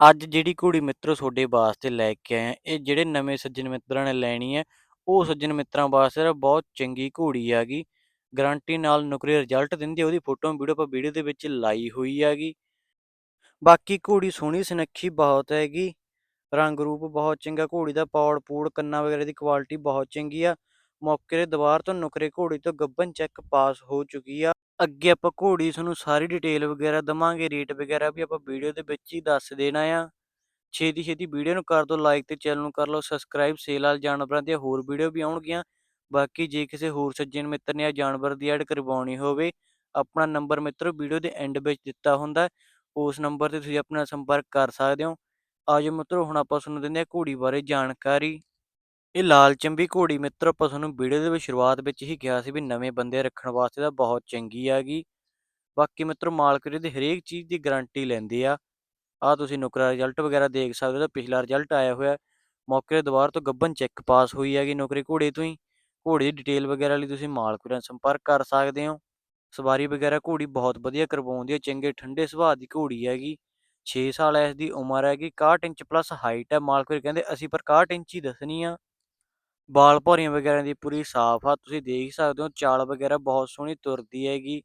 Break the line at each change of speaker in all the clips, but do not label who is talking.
ਅੱਜ ਜਿਹੜੀ ਘੋੜੀ ਮਿੱਤਰੋ ਤੁਹਾਡੇ ਵਾਸਤੇ ਲੈ ਕੇ ਆਏ ਹਾਂ ਇਹ ਜਿਹੜੇ ਨਵੇਂ ਸੱਜਣ ਮਿੱਤਰਾਂ ਨੇ ਲੈਣੀ ਹੈ ਉਹ ਸੱਜਣ ਮਿੱਤਰਾਂ ਵਾਸਤੇ ਬਹੁਤ ਚੰਗੀ ਘੋੜੀ ਹੈਗੀ ਗਾਰੰਟੀ ਨਾਲ ਨੁਕਰੇ ਰਿਜ਼ਲਟ ਦਿੰਦੀ ਹੈ ਉਹਦੀ ਫੋਟੋ ਵੀਡੀਓ ਆਪਾਂ ਵੀਡੀਓ ਦੇ ਵਿੱਚ ਲਾਈ ਹੋਈ ਹੈਗੀ। ਬਾਕੀ ਘੋੜੀ ਸੋਹਣੀ ਸੁਨੱਖੀ ਬਹੁਤ ਹੈਗੀ ਰੰਗ ਰੂਪ ਬਹੁਤ ਚੰਗਾ ਘੋੜੀ ਦਾ ਪੌੜ ਪੂੜ ਕੰਨਾਂ ਵਗੈਰਾ ਦੀ ਕੁਆਲਿਟੀ ਬਹੁਤ ਚੰਗੀ ਆ ਮੌਕੇ ਦੇ ਦੁਬਾਰ ਤੋਂ ਨੁਕਰੇ ਘੋੜੀ ਤੋਂ ਗੱਬਨ ਚੈੱਕ ਪਾਸ ਹੋ ਚੁੱਕੀ ਆ। ਅੱਗੇ ਆਪਾਂ ਘੋੜੀ ਤੁਹਾਨੂੰ ਸਾਰੀ ਡਿਟੇਲ ਵਗੈਰਾ ਦਵਾਂਗੇ ਰੇਟ ਵਗੈਰਾ ਵੀ ਆਪਾਂ ਵੀਡੀਓ ਦੇ ਵਿੱਚ ਹੀ ਦੱਸ ਦੇਣਾ ਆ। ਛੇਤੀ ਛੇਤੀ ਵੀਡੀਓ ਨੂੰ ਕਰ ਦਿਓ ਲਾਈਕ ਤੇ ਚੈਨਲ ਨੂੰ ਕਰ ਲਓ ਸਬਸਕ੍ਰਾਈਬ ਸੇਲ ਵਾਲ ਜਾਨਵਰਾਂ ਦੀਆਂ ਹੋਰ ਵੀਡੀਓ ਵੀ ਆਉਣਗੀਆਂ। ਬਾਕੀ ਜੇ ਕਿਸੇ ਹੋਰ ਸੱਜਣ ਮਿੱਤਰ ਨੇ ਆ ਜਾਨਵਰ ਦੀ ਐਡ ਕਰਵਾਉਣੀ ਹੋਵੇ, ਆਪਣਾ ਨੰਬਰ ਮਿੱਤਰੋ ਵੀਡੀਓ ਦੇ ਐਂਡ ਵਿੱਚ ਦਿੱਤਾ ਹੁੰਦਾ ਉਸ ਨੰਬਰ ਤੇ ਤੁਸੀਂ ਆਪਣਾ ਸੰਪਰਕ ਕਰ ਸਕਦੇ ਹੋ। ਆਜੋ ਮਿੱਤਰੋ, ਹੁਣ ਆਪਾਂ ਤੁਹਾਨੂੰ ਦਿੰਦੇ ਹਾਂ ਘੋੜੀ ਬਾਰੇ ਜਾਣਕਾਰੀ। ਇਹ ਲਾਲ ਚੰਬੀ ਘੋੜੀ ਮਿੱਤਰੋ ਆਪਾਂ ਤੁਹਾਨੂੰ ਵੀਡੀਓ ਦੇ ਵਿੱਚ ਸ਼ੁਰੂਆਤ ਵਿੱਚ ਹੀ ਕਿਹਾ ਸੀ ਵੀ ਨਵੇਂ ਬੰਦੇ ਰੱਖਣ ਵਾਸਤੇ ਤਾਂ ਬਹੁਤ ਚੰਗੀ ਹੈਗੀ। ਬਾਕੀ ਮਿੱਤਰੋ, ਮਾਲਕ ਦੀ ਹਰੇਕ ਚੀਜ਼ ਦੀ ਗਾਰੰਟੀ ਲੈਂਦੇ ਆ। ਆ ਤੁਸੀਂ ਨੁਕਰਾ ਰਿਜ਼ਲਟ ਵਗੈਰਾ ਦੇਖ ਸਕਦੇ ਹੋ ਤਾਂ ਪਿਛਲਾ ਰਿਜ਼ਲਟ ਆਇਆ ਹੋਇਆ। ਮੌਕੇ ਦੇ ਦੁਬਾਰ ਤੋਂ ਗੱਬਨ ਚੈੱਕ ਪਾਸ ਹੋਈ ਹੈਗੀ ਨੌਕਰੀ ਘੋੜੇ ਤੋਂ ਹੀ। ਘੋੜੇ ਦੀ ਡਿਟੇਲ ਵਗੈਰਾ ਲਈ ਤੁਸੀਂ ਮਾਲਕ ਨਾਲ ਸੰਪਰਕ ਕਰ ਸਕਦੇ ਹੋ। ਸਵਾਰੀ ਵਗੈਰਾ ਘੋੜੀ ਬਹੁਤ ਵਧੀਆ ਕਰਵਾਉਂਦੀ ਹੈ, ਚੰਗੇ ਠੰਡੇ ਸੁਭਾਅ ਦੀ ਘੋੜੀ ਹੈਗੀ। 6 ਸਾਲ ਇਸ ਦੀ ਉਮਰ ਹੈਗੀ 61 ਇੰਚ ਪਲੱਸ ਹਾਈਟ ਹੈ। ਮਾਲਕ ਕਹਿੰਦੇ, ਅਸੀਂ ਪਰ 61 ਇੰਚ ਹੀ ਦੱਸਣੀ ਆ। ਬਾਲ ਭੌਰੀਆਂ ਵਗੈਰਾ ਦੀ ਪੂਰੀ ਸਾਫ਼ ਆ ਤੁਸੀਂ ਦੇਖ ਸਕਦੇ ਹੋ ਚਾਲ ਵਗੈਰਾ ਬਹੁਤ ਸੋਹਣੀ ਤੁਰਦੀ ਹੈਗੀ।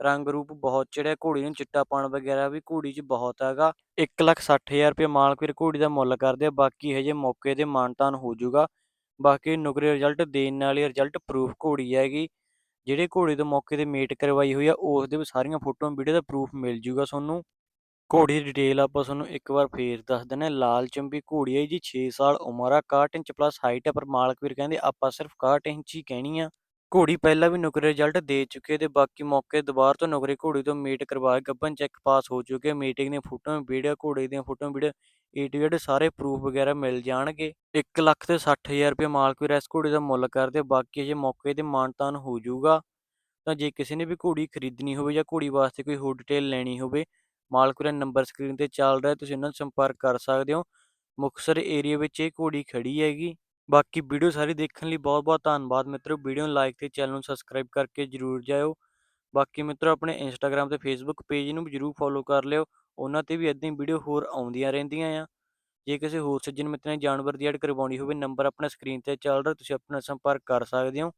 ਰੰਗ ਰੂਪ ਬਹੁਤ ਚੜਿਆ ਘੋੜੀ ਨੂੰ ਚਿੱਟਾਪਣ ਵਗੈਰਾ ਵੀ ਘੋੜੀ 'ਚ ਬਹੁਤ ਹੈਗਾ। 1,60,000 ਰੁਪਏ ਮਾਲਕ ਵੀਰ ਘੋੜੀ ਦਾ ਮੁੱਲ ਕਰਦੇ ਆ ਬਾਕੀ ਹਜੇ ਮੌਕੇ ਤੇ ਮਾਨਤਾਨ ਹੋ ਜਾਊਗਾ। ਬਾਕੀ ਨੁਕਰੇ ਰਿਜ਼ਲਟ ਦੇਣ ਵਾਲੀ ਰਿਜ਼ਲਟ ਪ੍ਰੂਫ ਘੋੜੀ ਹੈਗੀ। ਜਿਹੜੇ ਘੋੜੇ ਤੋਂ ਮੌਕੇ ਤੇ ਮੇਟ ਕਰਵਾਈ ਹੋਈ ਆ ਉਸ ਦੇ ਵੀ ਸਾਰੀਆਂ ਫੋਟੋਆਂ ਵੀਡੀਓ ਦਾ ਪ੍ਰੂਫ ਮਿਲ ਜੂਗਾ ਤੁਹਾਨੂੰ। ਘੋੜੀ ਦੀ ਡਿਟੇਲ ਆਪਾਂ ਤੁਹਾਨੂੰ ਇੱਕ ਵਾਰ ਫੇਰ ਦੱਸ ਦਿੰਦੇ ਲਾਲ ਚੰਬੀ ਘੋੜੀ ਹੈ ਜੀ 6 ਸਾਲ ਉਮਰ ਆ 61 ਇੰਚ ਪਲੱਸ ਹਾਈਟ ਹੈ ਪਰ ਮਾਲਕ ਵੀਰ ਕਹਿੰਦੇ ਆਪਾਂ ਸਿਰਫ 61 ਇੰਚ ਹੀ ਕਹਿਣੀ ਆ। ਘੋੜੀ ਪਹਿਲਾਂ ਵੀ ਨੁਕਰੇ ਰਿਜ਼ਲਟ ਦੇ ਚੁੱਕੇ ਤੇ ਬਾਕੀ ਮੌਕੇ ਦੁਬਾਰ ਤੋਂ ਨੁਕਰੇ ਘੋੜੀ ਤੋਂ ਮੀਟ ਕਰਵਾ ਕੇ ਗੱਬਨ ਚੈੱਕ ਪਾਸ ਹੋ ਚੁੱਕੇ ਮੀਟਿੰਗ ਦੀਆਂ ਫੋਟੋਆਂ ਵੀਡੀਓ ਘੋੜੇ ਦੀਆਂ ਫੋਟੋਆਂ ਵੀਡੀਓ ਏ ਟੂ ਸਾਰੇ ਪ੍ਰੂਫ ਵਗੈਰਾ ਮਿਲ ਜਾਣਗੇ। 1 ਲੱਖ ਤੇ 60000 ਰੁਪਏ ਮਾਲਕ ਵੀਰ ਇਸ ਘੋੜੀ ਦਾ ਮੁੱਲ ਕਰਦੇ ਬਾਕੀ ਜੇ ਮੌਕੇ ਤੇ ਮਾਨਤਾਨ ਹੋ ਜਾਊਗਾ। ਤਾਂ ਜੇ ਕਿਸੇ ਨੇ ਵੀ ਘੋੜੀ ਖਰੀਦਣੀ ਹੋਵੇ ਜਾਂ ਘੋੜੀ ਵਾਸਤੇ ਕੋਈ ਹੋਰ ਡਿਟੇਲ ਲੈਣੀ ਹੋਵੇ ਮਾਲਕ ਨੰਬਰ ਸਕਰੀਨ ਤੇ ਚੱਲ ਰਿਹਾ, ਤੁਸੀਂ ਉਹਨਾਂ ਨਾਲ ਸੰਪਰਕ ਕਰ ਸਕਦੇ ਹੋ। ਮੁਕਤਸਰ ਏਰੀਆ ਵਿੱਚ ਇਹ ਘੋੜੀ ਖੜੀ ਹੈਗੀ। ਬਾਕੀ ਵੀਡੀਓ ਸਾਰੀ ਦੇਖਣ ਲਈ ਬਹੁਤ ਬਹੁਤ ਧੰਨਵਾਦ ਮਿੱਤਰੋ। ਵੀਡੀਓ ਨੂੰ ਲਾਈਕ ਤੇ ਚੈਨਲ ਨੂੰ ਸਬਸਕ੍ਰਾਈਬ ਕਰਕੇ ਜਰੂਰ ਜਾਇਓ। ਬਾਕੀ ਮਿੱਤਰੋ, ਆਪਣੇ ਇੰਸਟਾਗ੍ਰam ਤੇ ਫੇਸਬੁੱਕ ਪੇਜ ਨੂੰ ਵੀ ਜਰੂਰ ਫੋਲੋ ਕਰ ਲਿਓ। ਉਹਨਾਂ ਤੇ ਵੀ ਇਦਾਂ ਹੀ ਵੀਡੀਓ ਹੋਰ ਆਉਂਦੀਆਂ ਰਹਿੰਦੀਆਂ ਆ। ਜੇ ਕਿਸੇ ਹੋਰ ਸੱਜਣ ਮਿੱਤਰ ਨੇ ਜਾਨਵਰ ਦੀ ਐਡ ਕਰਵਾਉਣੀ ਹੋਵੇ ਨੰਬਰ ਆਪਣਾ ਸਕਰੀਨ ਤੇ ਚੱਲ ਰਿਹਾ, ਤੁਸੀਂ ਆਪਣਾ ਸੰਪਰਕ ਕਰ ਸਕਦੇ ਹੋ।